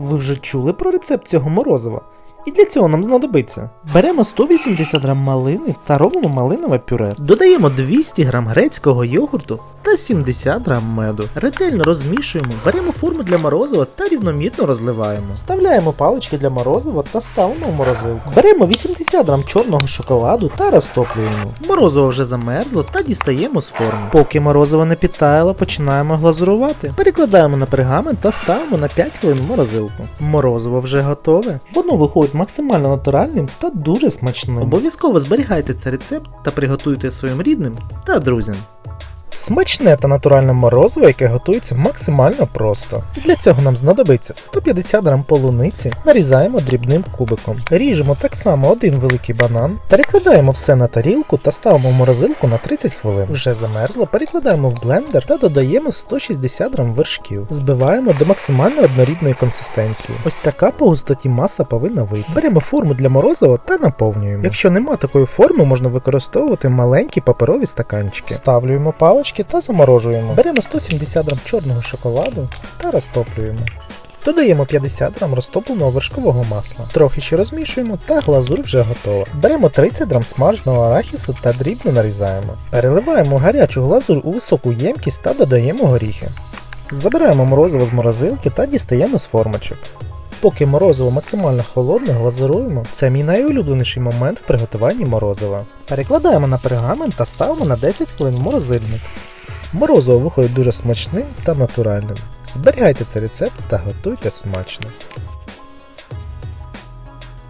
Ви вже чули про рецепт цього морозива? І для цього нам знадобиться. Беремо 180 грам малини та робимо малинове пюре. Додаємо 200 грам грецького йогурту та 70 грам меду. Ретельно розмішуємо, беремо форму для морозива та рівномірно розливаємо. Вставляємо палички для морозива та ставимо в морозилку. Беремо 80 грам чорного шоколаду та розтоплюємо. Морозиво вже замерзло та дістаємо з форми. Поки морозиво не підтаяло, починаємо глазурувати. Перекладаємо на пергамент та ставимо на 5 хвилин в морозилку. Морозиво вже готове. Воно виходить максимально натуральним та дуже смачним. Обов'язково зберігайте цей рецепт та приготуйте своїм рідним та друзям. Смачне та натуральне морозиво, яке готується максимально просто. Для цього нам знадобиться 150 грам полуниці, нарізаємо дрібним кубиком. Ріжемо так само один великий банан, перекладаємо все на тарілку та ставимо в морозилку на 30 хвилин. Вже замерзло, перекладаємо в блендер та додаємо 160 грам вершків. Збиваємо до максимально однорідної консистенції. Ось така по густоті маса повинна вийти. Беремо форму для морозива та наповнюємо. Якщо нема такої форми, можна використовувати маленькі паперові стаканчики. Ставлюємо палички та заморожуємо. Беремо 170 грам чорного шоколаду та розтоплюємо. Додаємо 50 грам розтопленого вершкового масла. Трохи ще розмішуємо та глазур вже готова. Беремо 30 грам смаженого арахісу та дрібно нарізаємо. Переливаємо гарячу глазур у високу ємкість та додаємо горіхи. Забираємо морозиво з морозилки та дістаємо з формочок. Поки морозиво максимально холодне, глазуруємо. Це мій найулюбленіший момент в приготуванні морозива. Перекладаємо на пергамент та ставимо на 10 хвилин в морозильник. Морозиво виходить дуже смачним та натуральним. Зберігайте цей рецепт та готуйте смачно.